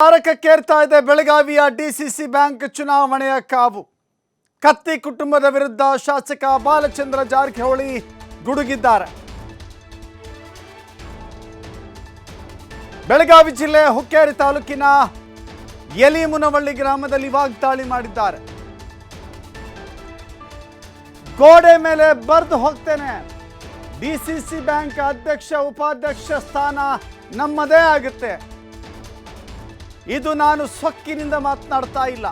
ತಾರಕಕ್ಕೇರ್ತಾ ಇದೆ ಬೆಳಗಾವಿಯ DCC bank ಚುನಾವಣೆಯ ಕಾವು. ಕತ್ತಿ ಕುಟುಂಬದ ವಿರುದ್ಧ ಶಾಸಕ ಬಾಲಚಂದ್ರ ಜಾರಕಿಹೊಳಿ ಗುಡುಗಿದ್ದಾರೆ. ಬೆಳಗಾವಿ ಜಿಲ್ಲೆ ಹುಕ್ಕೇರಿ ತಾಲೂಕಿನ ಯಲಿಮುನವಳ್ಳಿ ಗ್ರಾಮದಲ್ಲಿ ವಾಗ್ದಾಳಿ ಮಾಡಿದ್ದಾರೆ. ಗೋಡೆ ಮೇಲೆ ಬರೆದು ಹೋಗ್ತೇನೆ. ಡಿಸಿಸಿ ಬ್ಯಾಂಕ್ ಅಧ್ಯಕ್ಷ, ಉಪಾಧ್ಯಕ್ಷ ಸ್ಥಾನ ನಮ್ಮದೇ ಆಗುತ್ತೆ. ಇದು ನಾನು ಸೊಕ್ಕಿನಿಂದ ಮಾತನಾಡ್ತಾ ಇಲ್ಲ.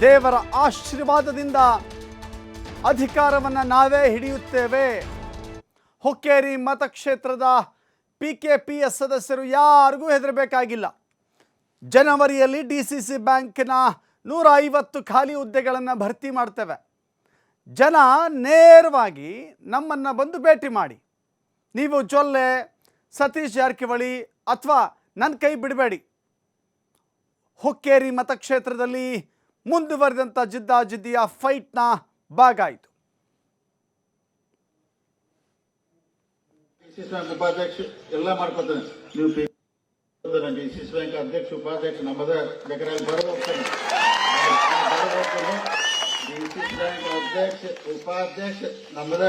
ದೇವರ ಆಶೀರ್ವಾದದಿಂದ ಅಧಿಕಾರವನ್ನು ನಾವೇ ಹಿಡಿಯುತ್ತೇವೆ. ಹುಕ್ಕೇರಿ ಮತಕ್ಷೇತ್ರದ ಪಿ ಕೆ ಪಿ ಎಸ್ ಸದಸ್ಯರು ಯಾರಿಗೂ ಹೆದರಬೇಕಾಗಿಲ್ಲ. ಜನವರಿಯಲ್ಲಿ ಡಿ ಸಿ ಸಿ ಬ್ಯಾಂಕಿನ ನೂರ ಐವತ್ತು ಖಾಲಿ ಹುದ್ದೆಗಳನ್ನು ಭರ್ತಿ ಮಾಡ್ತೇವೆ. ಜನ ನೇರವಾಗಿ ನಮ್ಮನ್ನು ಬಂದು ಭೇಟಿ ಮಾಡಿ. ನೀವು ಜೊಲ್ಲೆ, ಸತೀಶ್ ಜಾರಕಿಹೊಳಿ ಅಥವಾ ನನ್ನ ಕೈ ಬಿಡಬೇಡಿ. ಹುಕ್ಕೇರಿ ಮತಕ್ಷೇತ್ರದಲ್ಲಿ ಮುಂದುವರೆದಂಥ ಜಿದ್ದಾಜಿದ್ದಿಯ ಫೈಟ್ನ ಭಾಗ ಆಯಿತು ಉಪಾಧ್ಯಕ್ಷ ಎಲ್ಲ ಮಾಡ್ಕೋತೇನೆ. ನೀವು ಬ್ಯಾಂಕ್ ಅಧ್ಯಕ್ಷ, ಉಪಾಧ್ಯಕ್ಷ ನಮ್ಮದೇ ಬೇಕಾದ್ರೆ ಅಧ್ಯಕ್ಷ ಉಪಾಧ್ಯಕ್ಷ ನಮ್ಮದ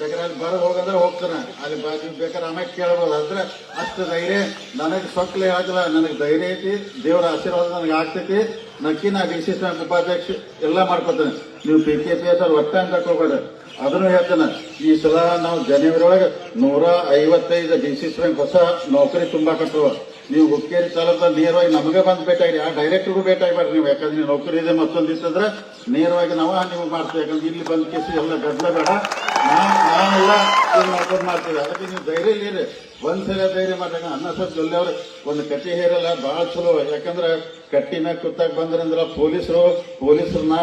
ಬೇಕಾದ್ರೆ ಬರ ಹೋಗಂದ್ರೆ ಹೋಗ್ತಾನೆ. ಅಲ್ಲಿ ಬಾಜು ಬೇಕಾದ್ರೆ ಆಮೇಲೆ ಕೇಳ್ಬೋದು? ಅಂದ್ರೆ ಅಷ್ಟು ಧೈರ್ಯ. ನನಗೆ ಸೊಕ್ಲೆ ಆಗಲ್ಲ ನನಗೆ ಧೈರ್ಯ ಐತಿ. ದೇವರ ಆಶೀರ್ವಾದ ನನಗೆ ಆಗ್ತೈತಿ. ನಕ್ಕಿ ನಾ ಡಿ ಉಪಾಧ್ಯಕ್ಷ ಎಲ್ಲ ಮಾಡ್ಕೊತಾನೆ. ನೀವು ಪಿ ಕೆ ಪಿ ಅದ್ರ ಒಟ್ಟ ಅಂತ ಅದನ್ನು ಹೇಳ್ತಾನೆ. ಈ ಸಲ ನಾವು ಜನವರಿ ಒಳಗೆ ನೂರ ಐವತ್ತೈದು ಡಿ ಸಿ ಬ್ಯಾಂಕ್ ಹೊಸ ನೌಕರಿ ತುಂಬಾಕತ್ತವ ನೀವು ಹುಕ್ಕೇರಿ ತಾಲೂಕ ನೇರವಾಗಿ ನಮಗೆ ಬಂದು ಬೇಕಾಗಿ ಆ ಡೈರೆಕ್ಟರ್ಗೂ ಭೇಟಿಯಾಗಬೇಡ್ರಿ ನೀವು. ಯಾಕಂದ್ರೆ ನೀವು ನೌಕರಿ ಇದೆ ಮತ್ತೊಂದು ಇತ್ತಂದ್ರೆ ನೇರವಾಗಿ ನಾವು ನೀವು ಮಾಡ್ತೀವಿ. ಯಾಕಂದ್ರೆ ಇಲ್ಲಿ ಬಂದ ಕೇಸು ಎಲ್ಲ ಗದ್ದಲ ಬೇಡ. ನಾವು ನಾವೆಲ್ಲ ಮಾಡ್ಕೊಂಡು ಮಾಡ್ತೀವಿ ಅದಕ್ಕೆ ನೀವು ಧೈರ್ಯ ಇಲ್ಲಿರಿ. ಒಂದ್ಸಲ ಧೈರ್ಯ ಮಾಡ್ದಾಗ ಅನ್ನ ಸರ್, ಜೊಲ್ಲೆ ಅವ್ರು, ಒಂದು ಕಟ್ಟಿ ಹೇರಲ್ಲ ಬಹಳ ಚಲೋ. ಯಾಕಂದ್ರೆ ಕಟ್ಟಿನ ಕುತ್ತಾಗ ಬಂದ್ರಂದ್ರ ಪೊಲೀಸರು, ಪೊಲೀಸರನ್ನ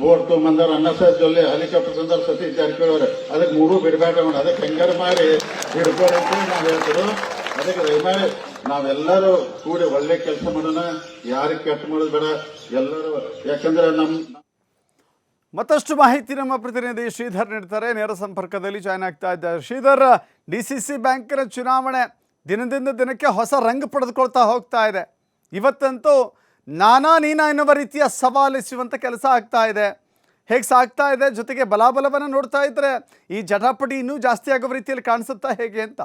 ಬೋರ್ಡ್ ತೊಗೊಂಬಂದವ್ರು ಅನ್ನ ಸರ್, ಜೊಲ್ಲೆ ಹೆಲಿಕಾಪ್ಟರ್ ತಂದ್ರೆ ಸತಿ ಜಾರಕಿಹೊಳಿ ಅದಕ್ಕೆ ಮೂರು ಬಿಡಬೇಡ ಅದಕ್ಕೆ ಹೆಂಗಾರ ಮಾಡಿ ಬಿಡ್ಕೊಡಂತ ನಾವು ಹೇಳ್ತಿರು ಅದಕ್ಕೆ ದಯಮಾಡಿ ನಾವೆಲ್ಲರೂ ಕೂಡಿ ಒಳ್ಳೆ ಕೆಲಸ ಮಾಡೋಣ, ಯಾರಿಗೆ ಕೆಟ್ಟ ಮಾಡೋದು ಬೇಡ, ಎಲ್ಲರೂ, ಯಾಕಂದ್ರೆ ನಮ್ಮ ಮತ್ತಷ್ಟು ಮಾಹಿತಿ ನಮ್ಮ ಪ್ರತಿನಿಧಿ ಶ್ರೀಧರ್ ನೀಡ್ತಾರೆ. ನೇರ ಸಂಪರ್ಕದಲ್ಲಿ ಜಾಯ್ನ್ ಆಗ್ತಾ ಇದ್ದಾರೆ. ಶ್ರೀಧರ್, ಡಿ ಸಿ ಸಿ ಬ್ಯಾಂಕಿನ ಚುನಾವಣೆ ದಿನದಿಂದ ದಿನಕ್ಕೆ ಹೊಸ ರಂಗ್ ಪಡೆದುಕೊಳ್ತಾ ಹೋಗ್ತಾ ಇದೆ. ಇವತ್ತಂತೂ ನಾನಾ ನೀನಾ ಎನ್ನುವ ರೀತಿಯ ಸವಾಲಿಸುವಂಥ ಕೆಲಸ ಆಗ್ತಾ ಇದೆ. ಹೇಗೆ ಸಾಗ್ತಾ ಇದೆ? ಜೊತೆಗೆ ಬಲಾಬಲವನ್ನು ನೋಡ್ತಾ ಇದ್ದರೆ ಈ ಜಟಾಪಟಿ ಇನ್ನೂ ಜಾಸ್ತಿ ಆಗೋ ರೀತಿಯಲ್ಲಿ ಕಾಣಿಸುತ್ತಾ ಹೇಗೆ ಅಂತ.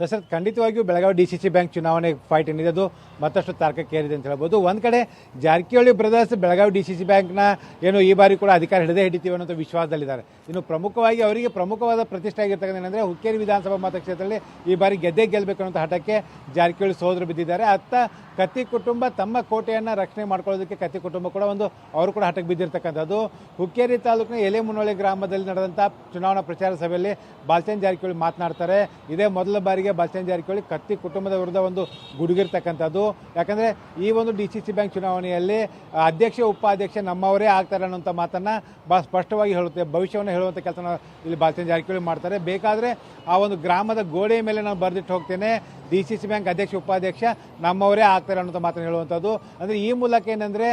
ದಶರಥ್ ಖಂಡಿತವಾಗಿಯೂ Belagavi D C C bank ಚುನಾವಣೆ ಫೈಟ್ ಏನಿದೆ ಅದು ಮತ್ತಷ್ಟು ತಾರಕಕ್ಕೇರಿದೆ ಅಂತ ಹೇಳ್ಬೋದು. ಒಂದು ಕಡೆ Jarkiholi brothers Belagavi D C C ಬ್ಯಾಂಕ್ನ ಏನು ಈ ಬಾರಿ ಕೂಡ ಅಧಿಕಾರ ಹಿಡಿದೇ ಹಿಡಿತೀವಿ ಅನ್ನೋ ವಿಶ್ವಾಸದಲ್ಲಿದ್ದಾರೆ. ಇನ್ನು ಪ್ರಮುಖವಾಗಿ ಅವರಿಗೆ ಪ್ರಮುಖವಾದ ಪ್ರತಿಷ್ಠೆ ಆಗಿರ್ತಕ್ಕಂಥ ಏನಂದರೆ ಹುಕ್ಕೇರಿ ವಿಧಾನಸಭಾ ಮತಕ್ಷೇತ್ರದಲ್ಲಿ ಈ ಬಾರಿ ಗೆದ್ದೇ ಗೆಲ್ಲಬೇಕು ಅನ್ನೋ ಹಠಕ್ಕೆ ಜಾರಕಿಹೊಳಿ ಸೋದರು ಬಿದ್ದಿದ್ದಾರೆ. ಅತ್ತ ಕತ್ತಿ ಕುಟುಂಬ ತಮ್ಮ ಕೋಟೆಯನ್ನು ರಕ್ಷಣೆ ಮಾಡ್ಕೊಳ್ಳೋದಕ್ಕೆ ಕತ್ತಿ ಕುಟುಂಬ ಕೂಡ ಒಂದು ಅವರು ಕೂಡ ಹಠಕ್ಕೆ ಬಿದ್ದಿರ್ತಕ್ಕಂಥದ್ದು. ಹುಕ್ಕೇರಿ ತಾಲೂಕಿನ ಎಲೆಮುನೊಳೆ ಗ್ರಾಮದಲ್ಲಿ ನಡೆದಂಥ ಚುನಾವಣಾ ಪ್ರಚಾರ ಸಭೆಯಲ್ಲಿ ಬಾಲ್ಚಂದ್ ಜಾರಕಿಹೊಳಿ ಮಾತನಾಡ್ತಾರೆ. ಇದೇ ಮೊದಲ ಬಾರಿಗೆ ಬಾಲ್ಚಂದ್ ಜಾರಕಿಹೊಳಿ ಕತ್ತಿ ಕುಟುಂಬದ ವಿರುದ್ಧ ಒಂದು ಗುಡುಗಿರ್ತಕ್ಕಂಥದ್ದು. ಯಾಕಂದರೆ ಈ ಒಂದು ಡಿ ಸಿ ಸಿ ಬ್ಯಾಂಕ್ ಚುನಾವಣೆಯಲ್ಲಿ ಅಧ್ಯಕ್ಷ, ಉಪಾಧ್ಯಕ್ಷ ನಮ್ಮವರೇ ಆಗ್ತಾರೆ ಅನ್ನೋಂಥ ಮಾತನ್ನು ಭಾಳ ಸ್ಪಷ್ಟವಾಗಿ ಹೇಳುತ್ತೆ, ಭವಿಷ್ಯವನ್ನು ಹೇಳುವಂಥ ಕೆಲಸ ಇಲ್ಲಿ ಬಾಲ್ಚಂದ್ ಜಾರಕಿಹೊಳಿ ಮಾಡ್ತಾರೆ. ಬೇಕಾದರೆ ಆ ಒಂದು ಗ್ರಾಮದ ಗೋಡೆಯ ಮೇಲೆ ನಾನು ಬರೆದಿಟ್ಟು ಹೋಗ್ತೇನೆ. ಡಿ ಸಿ ಸಿ ಬ್ಯಾಂಕ್ ಅಧ್ಯಕ್ಷ, ಉಪಾಧ್ಯಕ್ಷ ನಮ್ಮವರೇ ಆಗ್ತಾರೆ ಅನ್ನೋದು ಮಾತನ್ನು ಹೇಳುವಂಥದ್ದು. ಅಂದರೆ ಈ ಮೂಲಕ ಏನಂದರೆ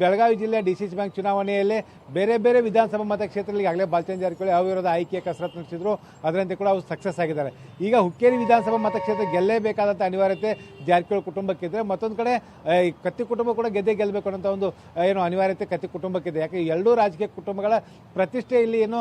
ಬೆಳಗಾವಿ ಜಿಲ್ಲೆ ಡಿ ಸಿ ಸಿ ಬ್ಯಾಂಕ್ ಚುನಾವಣೆಯಲ್ಲಿ ಬೇರೆ ಬೇರೆ ವಿಧಾನಸಭಾ ಮತಕ್ಷೇತ್ರಗಳಿಗೆ ಆಗಲೇ ಬಾಲಚಂದ್ರ ಜಾರಕಿಹೊಳಿ ಅವಿರೋಧ ಆಯ್ಕೆ ಕಸರತ್ತು ನಡೆಸಿದ್ರು, ಅದರಂತೆ ಕೂಡ ಅವರು ಸಕ್ಸಸ್ ಆಗಿದ್ದಾರೆ. ಈಗ ಹುಕ್ಕೇರಿ ವಿಧಾನಸಭಾ ಮತಕ್ಷೇತ್ರ ಗೆಲ್ಲೇಬೇಕಾದಂಥ ಅನಿವಾರ್ಯತೆ ಜಾರಕಿಹೊಳಿ ಕುಟುಂಬಕ್ಕಿದ್ರೆ ಮತ್ತೊಂದು ಕಡೆ ಕತ್ತಿ ಕುಟುಂಬ ಕೂಡ ಗೆದ್ದೆ ಗೆಲ್ಲಬೇಕು ಅನ್ನೋಂಥ ಒಂದು ಏನು ಅನಿವಾರ್ಯತೆ ಕತ್ತಿ ಕುಟುಂಬಕ್ಕಿದೆ. ಯಾಕೆ ಎರಡೂ ರಾಜಕೀಯ ಕುಟುಂಬಗಳ ಪ್ರತಿಷ್ಠೆ ಇಲ್ಲಿ ಏನು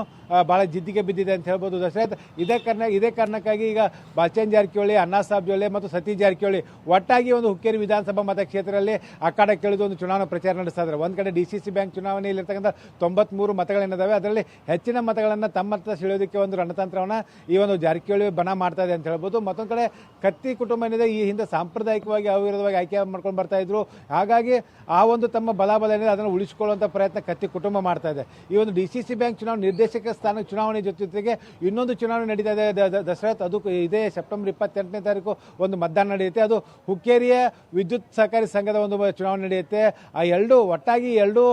ಭಾಳ ಜಿದ್ದಿಗೆ ಬಿದ್ದಿದೆ ಅಂತ ಹೇಳ್ಬೋದು ದಶರಥ್. ಇದೇ ಕಾರಣ, ಇದೇ ಕಾರಣಕ್ಕಾಗಿ ಈಗ ಬಾಲಚಂದ್ರ ಜಾರಕಿಹೊಳಿ, ಅಣ್ಣಾ ಸಾಹೇಬ್ ಜೊಲ್ಲೆ ಮತ್ತು ಸತೀಶ್ ಜಾರಕಿಹೊಳಿ ಒಟ್ಟಾಗಿ ಒಂದು ಹುಕ್ಕೇರಿ ವಿಧಾನಸಭಾ ಮತಕ್ಷೇತ್ರದಲ್ಲಿ ಅಖಾಡಕ್ಕಿಳಿದು ಒಂದು ಚುನಾವಣಾ ಪ್ರಚಾರ ನಡೆಸ್ತಾ ಇದ್ದಾರೆ. ಒಂದು ಕಡೆ ಡಿ ಸಿ ಸಿ ಬ್ಯಾಂಕ್ ಚುನಾವಣೆಯಲ್ಲಿರ್ತಕ್ಕಂಥ ತೊಂಬತ್ಮೂರು ಮತಗಳೇನಿದ್ದಾವೆ ಅದರಲ್ಲಿ ಹೆಚ್ಚಿನ ಮತಗಳನ್ನು ತಮ್ಮತ್ತ ಸೆಳೆಯೋದಕ್ಕೆ ಒಂದು ರಣತಂತ್ರವನ್ನು ಈ ಒಂದು ಜಾರಕಿಹೊಳಿ ಬನ ಮಾಡ್ತಾ ಇದೆ ಅಂತ ಹೇಳ್ಬೋದು. ಮತ್ತೊಂದು ಕಡೆ ಕತ್ತಿ ಕುಟುಂಬ ಏನಿದೆ, ಈ ಹಿಂದೆ ಸಾಂಪ್ರದಾಯಿಕವಾಗಿ ಅವಿರೋಧವಾಗಿ ಆಯ್ಕೆ ಮಾಡ್ಕೊಂಡು ಬರ್ತಾ ಇದ್ರು. ಹಾಗಾಗಿ ಆ ಒಂದು ತಮ್ಮ ಬಲಾಬಲ ಏನಿದೆ, ಅದನ್ನು ಉಳಿಸಿಕೊಳ್ಳುವಂಥ ಪ್ರಯತ್ನ ಕತ್ತಿ ಕುಟುಂಬ ಮಾಡ್ತಾ ಇದೆ. ಈ ಒಂದು ಡಿ ಸಿ ಸಿ ಬ್ಯಾಂಕ್ ಚುನಾವಣೆ ನಿರ್ದೇಶಕ ಸ್ಥಾನ ಚುನಾವಣೆ ಜೊತೆ ಜೊತೆಗೆ ಇನ್ನೊಂದು ಚುನಾವಣೆ ನಡೀತಾ ಇದೆ. ದ- ದ- ದಶರಥ್ ಅದು ಇದೇ ಸೆಪ್ಟೆಂಬರ್ ಇಪ್ಪತ್ತೆಂಟನೇ ತಾರೀಕು. ಒಂದು ಮತದಾನ ನಡೆಯುತ್ತೆ. ಅದು ಹುಕ್ಕೇರಿಯ ವಿದ್ಯುತ್ ಸಹಕಾರಿ ಸಂಘದ ಒಂದು ಚುನಾವಣೆ ನಡೆಯುತ್ತೆ. ಆ ಎರಡು ಒಟ್ಟಾಗಿ ಎರಡೂ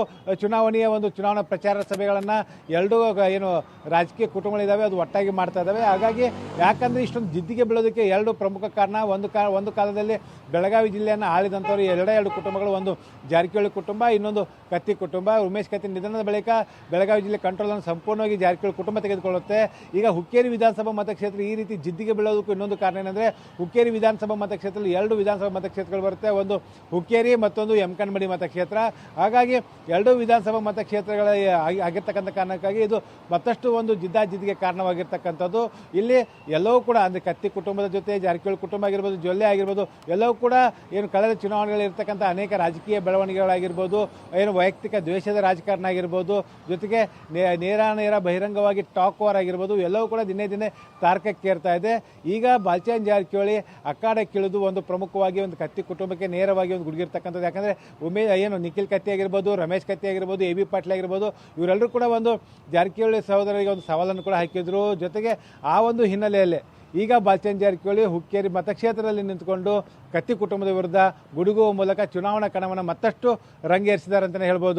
ಚುನಾವಣೆಯ ಒಂದು ಚುನಾವಣಾ ಪ್ರಚಾರ ಸಭೆಗಳನ್ನು ಎರಡೂ ಏನು ರಾಜಕೀಯ ಕುಟುಂಬಗಳಿದ್ದಾವೆ ಅದು ಒಟ್ಟಾಗಿ ಮಾಡ್ತಾ ಇದ್ದಾವೆ ಹಾಗಾಗಿ ಯಾಕಂದರೆ ಇಷ್ಟೊಂದು ಜಿದ್ದಿಗೆ ಬೀಳೋದಕ್ಕೆ ಎರಡು ಪ್ರಮುಖ ಕಾರಣ, ಒಂದು ಕಾ, ಒಂದು ಕಾಲದಲ್ಲಿ ಬೆಳಗಾವಿ ಜಿಲ್ಲೆಯನ್ನು ಆಳಿದಂಥವ್ರು ಎರಡೇ ಎರಡು ಕುಟುಂಬಗಳು, ಒಂದು ಜಾರಕಿಹೊಳಿ ಕುಟುಂಬ, ಇನ್ನೊಂದು ಕತ್ತಿ ಕುಟುಂಬ. ಉಮೇಶ್ ಕತ್ತಿ ನಿಧನದ ಬಳಿಕ ಬೆಳಗಾವಿ ಜಿಲ್ಲೆ ಕಂಟ್ರೋಲನ್ನು ಸಂಪೂರ್ಣವಾಗಿ ಜಾರಕಿಹೊಳಿ ಕುಟುಂಬ ತೆಗೆದುಕೊಳ್ಳುತ್ತೆ ಈಗ ಹುಕ್ಕೇರಿ ವಿಧಾನಸಭಾ ಮತಕ್ಷೇತ್ರ ಈ ರೀತಿ ಜಿದ್ದಿಗೆ ಬೀಳೋದಕ್ಕೂ ಇನ್ನೊಂದು ಕಾರಣ ಏನಂದರೆ ಹುಕ್ಕೇರಿ ವಿಧಾನಸಭಾ ಮತಕ್ಷೇತ್ರದಲ್ಲಿ ಎರಡು ವಿಧಾನಸಭಾ ಮತಕ್ಷೇತ್ರಗಳು ಬರುತ್ತೆ. ಒಂದು ಹುಕ್ಕೇರಿ, ಮತ್ತೊಂದು ಯಮಕನ್ಮಡಿ ಮತಕ್ಷೇತ್ರ. ಹಾಗಾಗಿ ಎರಡೂ ವಿಧಾನಸಭಾ ಮತಕ್ಷೇತ್ರಗಳ ಆಗಿ- ಆಗಿರ್ತಕ್ಕಂಥ ಕಾರಣಕ್ಕಾಗಿ ಇದು ಮತ್ತಷ್ಟು ಒಂದು ಜಿದ್ದಾಜಿದ್ದಿಗೆ ಕಾರಣವಾಗಿರ್ತಕ್ಕಂಥದ್ದು. ಇಲ್ಲಿ ಎಲ್ಲವೂ ಕೂಡ ಅಂದರೆ ಕತ್ತಿ ಕುಟುಂಬದ ಜೊತೆ, ಜಾರಕಿಹೊಳಿ ಕುಟುಂಬ ಆಗಿರ್ಬೋದು, ಜೊಲ್ಲೆ ಆಗಿರ್ಬೋದು, ಎಲ್ಲವೂ ಕೂಡ ಏನು ಕಳೆದ ಚುನಾವಣೆಗಳಲ್ಲಿ ಇರ್ತಕ್ಕಂಥ ಅನೇಕ ರಾಜಕೀಯ ಬೆಳವಣಿಗೆಗಳಾಗಿರ್ಬೋದು, ಏನು ವೈಯಕ್ತಿಕ ದ್ವೇಷದ ರಾಜಕಾರಣ ಆಗಿರ್ಬೋದು ಜೊತೆಗೆ ನೇರ ನೇರ ಬಹಿರಂಗವಾಗಿ ಟಾಕ್ ವಾರ್ ಆಗಿರ್ಬೋದು, ಎಲ್ಲವೂ ಕೂಡ ದಿನೇ ದಿನೇ ತಾರಕಕ್ಕೇರ್ತಾ ಇದೆ. ಈಗ ಬಾಲ್ಚನ್ ಜಾರಕಿಹೊಳಿ ಅಖಾಡಕ್ಕಿಳಿದು ಒಂದು ಪ್ರಮುಖವಾಗಿ ಒಂದು ಕತ್ತಿ ಕುಟುಂಬಕ್ಕೆ ನೇರವಾಗಿ ಒಂದು ಗುಡುಗಿರ್ತಕ್ಕಂಥದ್ದು. ಯಾಕಂದರೆ ಉಮೇ ಏನು, ನಿಖಿಲ್ ಕತ್ತಿ ಆಗಿರ್ಬೋದು, ರಮೇಶ್ ಕತ್ತಿ ಆಗಿರ್ಬೋದು, ಎ ಬಿ ಪಾಟೀಲ್ ಆಗಿರ್ಬೋದು, ಇವರೆಲ್ಲರೂ ಕೂಡ ಒಂದು ಜಾರಕಿಹೊಳಿ ಸಹೋದರರಿಗೆ ಒಂದು ಸವಾಲನ್ನು ಕೂಡ ಹಾಕಿದ್ರು. ಜೊತೆಗೆ ಆ ಒಂದು ಹಿನ್ನೆಲೆಯಲ್ಲಿ ಈಗ ಬಾಲ್ಚಂದ್ ಜಾರಕಿಹೊಳಿ ಹುಕ್ಕೇರಿ ಮತಕ್ಷೇತ್ರದಲ್ಲಿ ನಿಂತ್ಕೊಂಡು ಕತ್ತಿ ಕುಟುಂಬದ ವಿರುದ್ಧ ಗುಡುಗುವ ಮೂಲಕ ಚುನಾವಣಾ ಕಣವನ್ನು ಮತ್ತಷ್ಟು ರಂಗೇರಿಸಿದ್ದಾರೆ ಅಂತಲೇ ಹೇಳ್ಬೋದು.